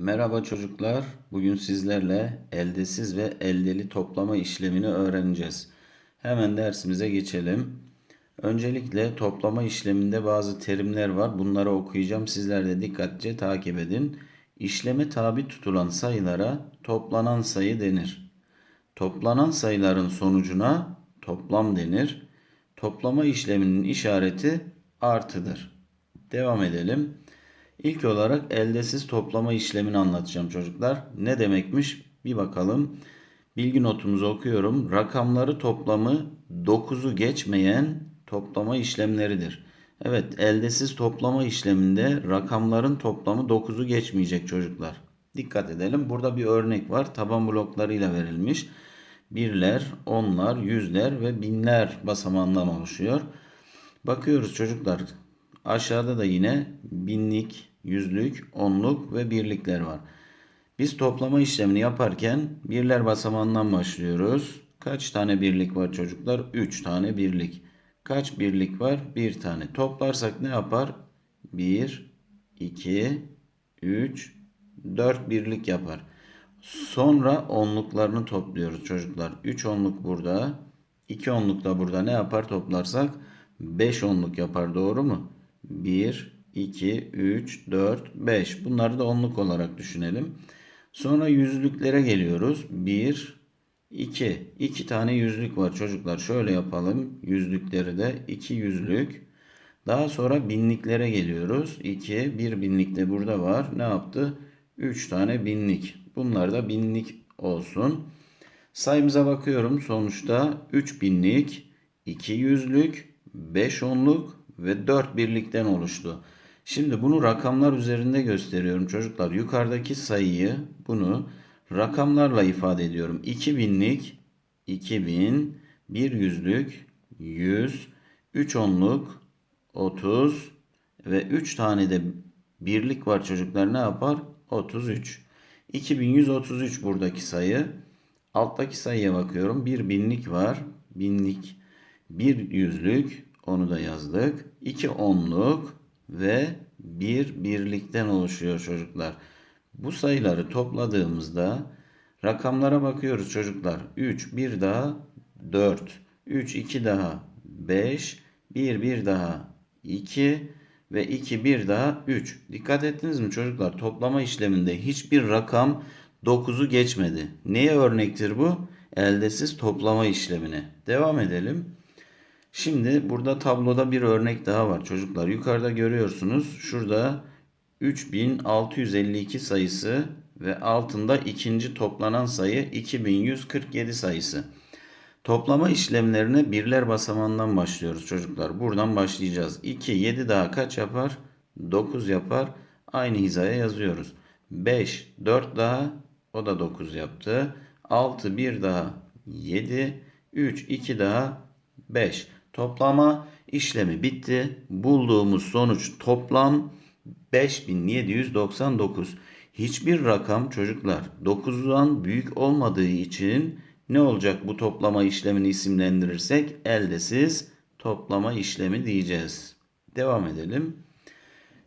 Merhaba çocuklar. Bugün sizlerle eldesiz ve eldeli toplama işlemini öğreneceğiz. Hemen dersimize geçelim. Öncelikle toplama işleminde bazı terimler var. Bunları okuyacağım. Sizler de dikkatlice takip edin. İşleme tabi tutulan sayılara toplanan sayı denir. Toplanan sayıların sonucuna toplam denir. Toplama işleminin işareti artıdır. Devam edelim. İlk olarak eldesiz toplama işlemini anlatacağım çocuklar. Ne demekmiş? Bir bakalım. Bilgi notumuzu okuyorum. Rakamları toplamı 9'u geçmeyen toplama işlemleridir. Evet, eldesiz toplama işleminde rakamların toplamı 9'u geçmeyecek çocuklar. Dikkat edelim. Burada bir örnek var. Taban bloklarıyla verilmiş. Birler, onlar, yüzler ve binler basamağından oluşuyor. Bakıyoruz çocuklar. Aşağıda da yine binlik, yüzlük, onluk ve birlikler var. Biz toplama işlemini yaparken birler basamağından başlıyoruz. Kaç tane birlik var çocuklar? 3 tane birlik. Kaç birlik var? 1 tane. Toplarsak ne yapar? 1, 2, 3, 4 birlik yapar. Sonra onluklarını topluyoruz çocuklar. 3 onluk burada. 2 onluk da burada ne yapar toplarsak? 5 onluk yapar doğru mu? 1, 2, 3, 4, 5. Bunları da onluk olarak düşünelim. Sonra yüzlüklere geliyoruz. 1, 2. 2 tane yüzlük var çocuklar. Şöyle yapalım. Yüzlükleri de 2 yüzlük. Daha sonra binliklere geliyoruz. 2, 1 binlik de burada var. Ne yaptı? 3 tane binlik. Bunlar da binlik olsun. Sayımıza bakıyorum. Sonuçta 3 binlik, 2 yüzlük, 5 onluk ve 4 birlikten oluştu. Şimdi bunu rakamlar üzerinde gösteriyorum çocuklar. Yukarıdaki sayıyı bunu rakamlarla ifade ediyorum. 2000'lik 2000, 1 yüzlük 100, 3 onluk 30 ve 3 tane de birlik var çocuklar ne yapar? 33. 2133 buradaki sayı. Alttaki sayıya bakıyorum. Bir binlik var. Binlik. Bir yüzlük. Onu da yazdık. İki onluk ve bir birlikten oluşuyor çocuklar. Bu sayıları topladığımızda rakamlara bakıyoruz çocuklar. 3, 1 daha 4, 3, 2 daha 5, 1, 1 daha 2 ve 2, 1 daha 3. Dikkat ettiniz mi çocuklar? Toplama işleminde hiçbir rakam 9'u geçmedi. Neye örnektir bu? Eldesiz toplama işlemine. Devam edelim. Şimdi burada tabloda bir örnek daha var çocuklar. Yukarıda görüyorsunuz. Şurada 3652 sayısı ve altında ikinci toplanan sayı 2147 sayısı. Toplama işlemlerine birler basamağından başlıyoruz çocuklar. Buradan başlayacağız. 2, 7 daha kaç yapar? 9 yapar. Aynı hizaya yazıyoruz. 5, 4 daha o da 9 yaptı. 6, 1 daha 7, 3, 2 daha 5. Toplama işlemi bitti. Bulduğumuz sonuç toplam 5799. Hiçbir rakam çocuklar 9'dan büyük olmadığı için ne olacak bu toplama işlemini isimlendirirsek eldesiz toplama işlemi diyeceğiz. Devam edelim.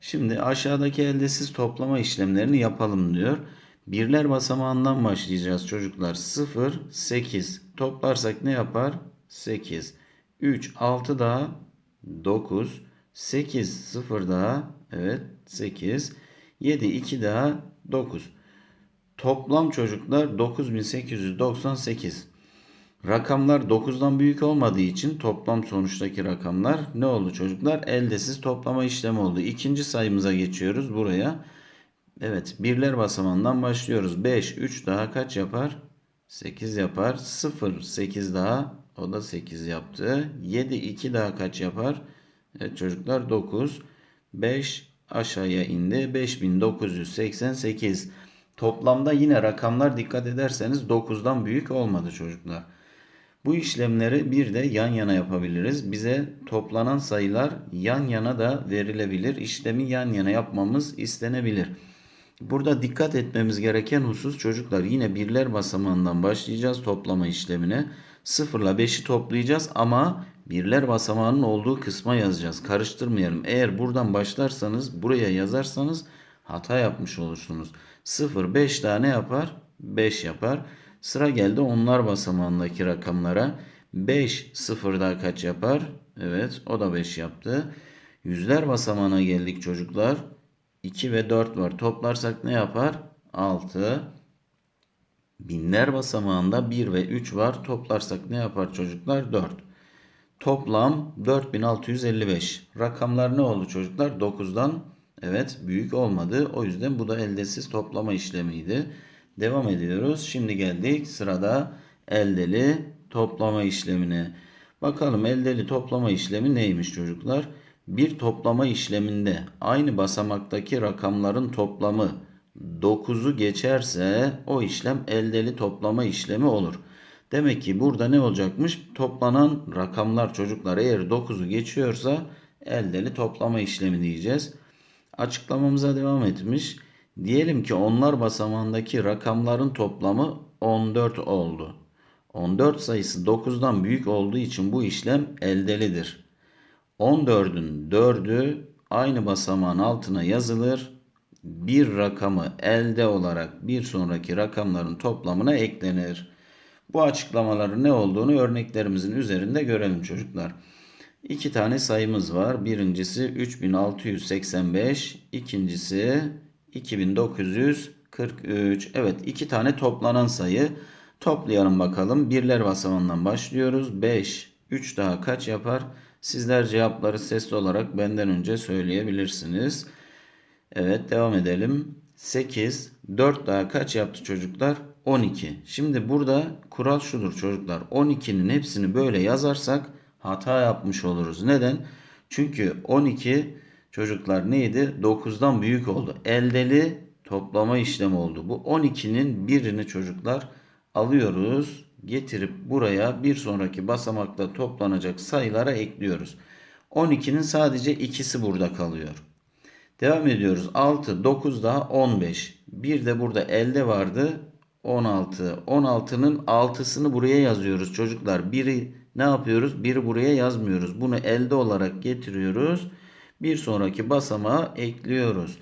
Şimdi aşağıdaki eldesiz toplama işlemlerini yapalım diyor. Birler basamağından başlayacağız çocuklar. 0, 8. Toplarsak ne yapar? 8. 3, 6 daha 9. 8, 0 daha evet 8. 7, 2 daha 9. Toplam çocuklar 9898. Rakamlar 9'dan büyük olmadığı için toplam sonuçtaki rakamlar ne oldu çocuklar? Eldesiz toplama işlemi oldu. İkinci sayımıza geçiyoruz buraya. Evet birler basamağından başlıyoruz. 5, 3 daha kaç yapar? 8 yapar. 0, 8 daha o da 8 yaptı. 7, 2 daha kaç yapar? Evet çocuklar 9. 5 aşağıya indi. 5988. Toplamda yine rakamlar dikkat ederseniz 9'dan büyük olmadı çocuklar. Bu işlemleri bir de yan yana yapabiliriz. Bize toplanan sayılar yan yana da verilebilir. İşlemi yan yana yapmamız istenebilir. Burada dikkat etmemiz gereken husus çocuklar yine birler basamağından başlayacağız toplama işlemine. 0 ile 5'i toplayacağız ama birler basamağının olduğu kısma yazacağız. Karıştırmayalım. Eğer buradan başlarsanız buraya yazarsanız hata yapmış olursunuz. 0 5 daha ne yapar? 5 yapar. Sıra geldi onlar basamağındaki rakamlara. 5 0 daha kaç yapar? Evet o da 5 yaptı. Yüzler basamağına geldik çocuklar. 2 ve 4 var. Toplarsak ne yapar? 6. Binler basamağında 1 ve 3 var. Toplarsak ne yapar çocuklar? 4. Toplam 4655. Rakamlar ne oldu çocuklar? 9'dan evet büyük olmadı. O yüzden bu da eldesiz toplama işlemiydi. Devam ediyoruz. Şimdi geldik sırada eldeli toplama işlemine. Bakalım eldeli toplama işlemi neymiş çocuklar? Bir toplama işleminde aynı basamaktaki rakamların toplamı 9'u geçerse o işlem eldeli toplama işlemi olur. Demek ki burada ne olacakmış? Toplanan rakamlar çocuklar eğer 9'u geçiyorsa eldeli toplama işlemi diyeceğiz. Açıklamamıza devam etmiş. Diyelim ki onlar basamağındaki rakamların toplamı 14 oldu. 14 sayısı 9'dan büyük olduğu için bu işlem eldelidir. 14'ün 4'ü aynı basamağın altına yazılır. Bir rakamı elde olarak bir sonraki rakamların toplamına eklenir. Bu açıklamaların ne olduğunu örneklerimizin üzerinde görelim çocuklar. İki tane sayımız var. Birincisi 3685, ikincisi 2943. Evet iki tane toplanan sayı. Toplayalım bakalım. Birler basamağından başlıyoruz. 5, 3 daha kaç yapar? Sizler cevapları sesli olarak benden önce söyleyebilirsiniz. Evet devam edelim. 8, 4 daha kaç yaptı çocuklar? 12. Şimdi burada kural şudur çocuklar. 12'nin hepsini böyle yazarsak hata yapmış oluruz. Neden? Çünkü 12 çocuklar neydi? 9'dan büyük oldu. Eldeli toplama işlemi oldu. Bu 12'nin birini çocuklar alıyoruz. Getirip buraya bir sonraki basamakta toplanacak sayılara ekliyoruz. 12'nin sadece ikisi burada kalıyor. Devam ediyoruz. 6, 9 daha 15. Bir de burada elde vardı. 16. 16'nın 6'sını buraya yazıyoruz çocuklar. Biri ne yapıyoruz? Biri buraya yazmıyoruz. Bunu elde olarak getiriyoruz. Bir sonraki basamağa ekliyoruz.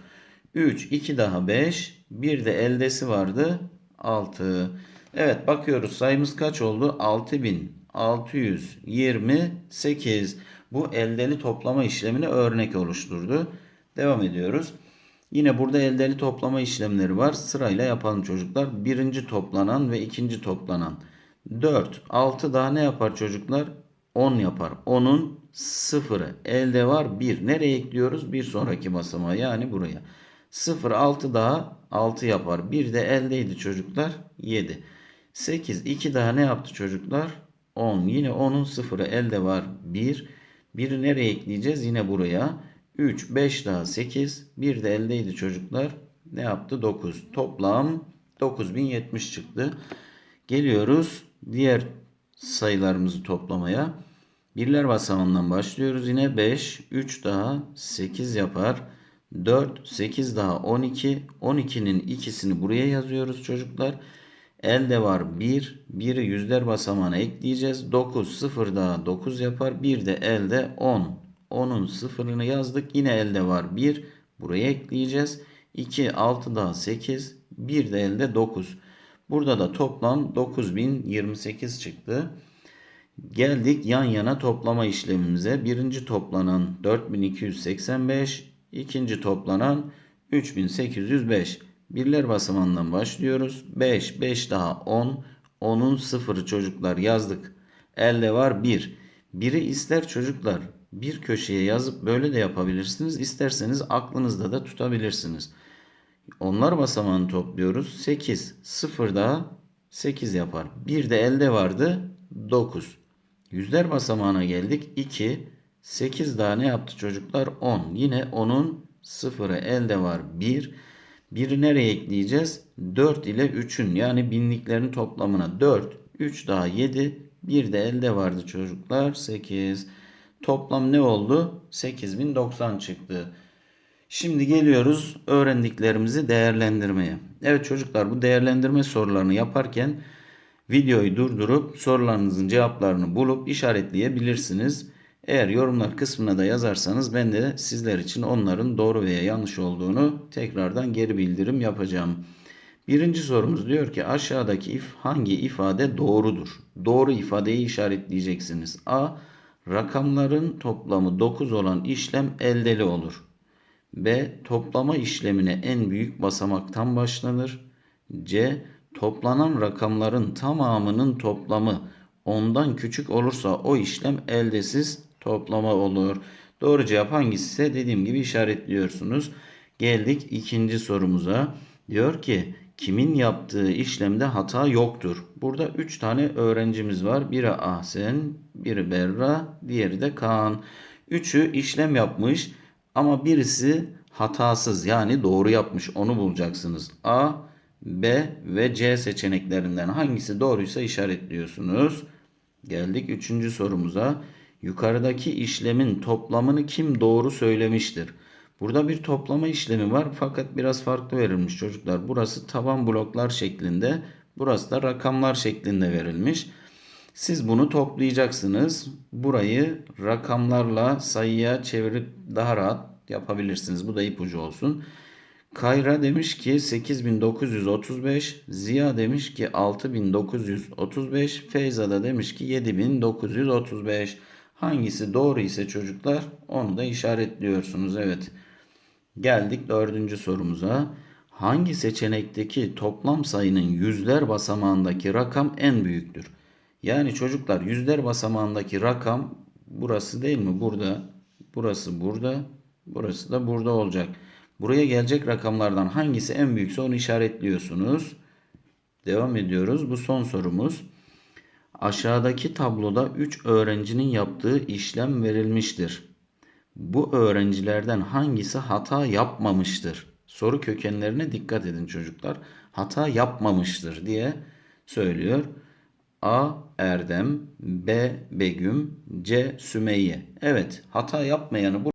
3, 2 daha 5. Bir de eldesi vardı. 6. Evet bakıyoruz sayımız kaç oldu? 6628. Bu eldeli toplama işlemini örnek oluşturdu. Devam ediyoruz. Yine burada eldeli toplama işlemleri var. Sırayla yapalım çocuklar. Birinci toplanan ve ikinci toplanan. 4, 6 daha ne yapar çocuklar? 10 yapar. 10'un sıfırı elde var 1. Nereye ekliyoruz? Bir sonraki basamağa yani buraya. 0, 6 daha 6 yapar. 1 de eldeydi çocuklar 7. 8, 2 daha ne yaptı çocuklar? 10. Yine 10'un sıfırı elde var 1. 1'i nereye ekleyeceğiz? Yine buraya. 3, 5 daha 8. Bir de eldeydi çocuklar. Ne yaptı? 9. Toplam 9070 çıktı. Geliyoruz diğer sayılarımızı toplamaya. Birler basamağından başlıyoruz. Yine 5, 3 daha 8 yapar. 4, 8 daha 12. 12'nin ikisini buraya yazıyoruz çocuklar. Elde var 1. 1'i yüzler basamağına ekleyeceğiz. 9, 0 daha 9 yapar. Bir de elde 10. 10'un sıfırını yazdık. Yine elde var 1. Buraya ekleyeceğiz. 2, 6 daha 8. Bir de elde 9. Burada da toplam 9028 çıktı. Geldik yan yana toplama işlemimize. Birinci toplanan 4285. ikinci toplanan 3805. Birler basamağından başlıyoruz. 5, 5 daha 10. 10'un sıfırı çocuklar yazdık. Elde var 1. Biri ister çocuklar bir köşeye yazıp böyle de yapabilirsiniz. İsterseniz aklınızda da tutabilirsiniz. Onlar basamağını topluyoruz. 8. 0 daha 8 yapar. Bir de elde vardı 9. Yüzler basamağına geldik. 2. 8 daha ne yaptı çocuklar? 10. Yine 10'un 0'ı elde var 1. 1'i nereye ekleyeceğiz? 4 ile 3'ün yani binliklerin toplamına 4. 3 daha 7. Bir de elde vardı çocuklar 8. Toplam ne oldu? 8090 çıktı. Şimdi geliyoruz öğrendiklerimizi değerlendirmeye. Evet çocuklar bu değerlendirme sorularını yaparken videoyu durdurup sorularınızın cevaplarını bulup işaretleyebilirsiniz. Eğer yorumlar kısmına da yazarsanız ben de sizler için onların doğru veya yanlış olduğunu tekrardan geri bildirim yapacağım. Birinci sorumuz diyor ki aşağıdaki if hangi ifade doğrudur? Doğru ifadeyi işaretleyeceksiniz. A. Rakamların toplamı 9 olan işlem eldeli olur. B. Toplama işlemine en büyük basamaktan başlanır. C. Toplanan rakamların tamamının toplamı ondan küçük olursa o işlem eldesiz toplama olur. Doğru cevap hangisi ise dediğim gibi işaretliyorsunuz. Geldik ikinci sorumuza. Diyor ki kimin yaptığı işlemde hata yoktur. Burada 3 tane öğrencimiz var. Biri Ahsen, biri Berra, diğeri de Kaan. Üçü işlem yapmış ama birisi hatasız yani doğru yapmış. Onu bulacaksınız. A, B ve C seçeneklerinden hangisi doğruysa işaretliyorsunuz. Geldik üçüncü sorumuza. Yukarıdaki işlemin toplamını kim doğru söylemiştir? Burada bir toplama işlemi var fakat biraz farklı verilmiş çocuklar. Burası taban bloklar şeklinde, burası da rakamlar şeklinde verilmiş. Siz bunu toplayacaksınız. Burayı rakamlarla sayıya çevirip daha rahat yapabilirsiniz. Bu da ipucu olsun. Kayra demiş ki 8935, Ziya demiş ki 6935, Feyza da demiş ki 7935. Hangisi doğru ise çocuklar onu da işaretliyorsunuz. Evet. Geldik dördüncü sorumuza. Hangi seçenekteki toplam sayının yüzler basamağındaki rakam en büyüktür? Yani çocuklar yüzler basamağındaki rakam burası değil mi? Burada, burası burada, burası da burada olacak. Buraya gelecek rakamlardan hangisi en büyükse onu işaretliyorsunuz. Devam ediyoruz. Bu son sorumuz. Aşağıdaki tabloda 3 öğrencinin yaptığı işlem verilmiştir. Bu öğrencilerden hangisi hata yapmamıştır? Soru kökenlerine dikkat edin çocuklar. Hata yapmamıştır diye söylüyor. A. Erdem B. Begüm C. Sümeyye. Evet hata yapmayanı bu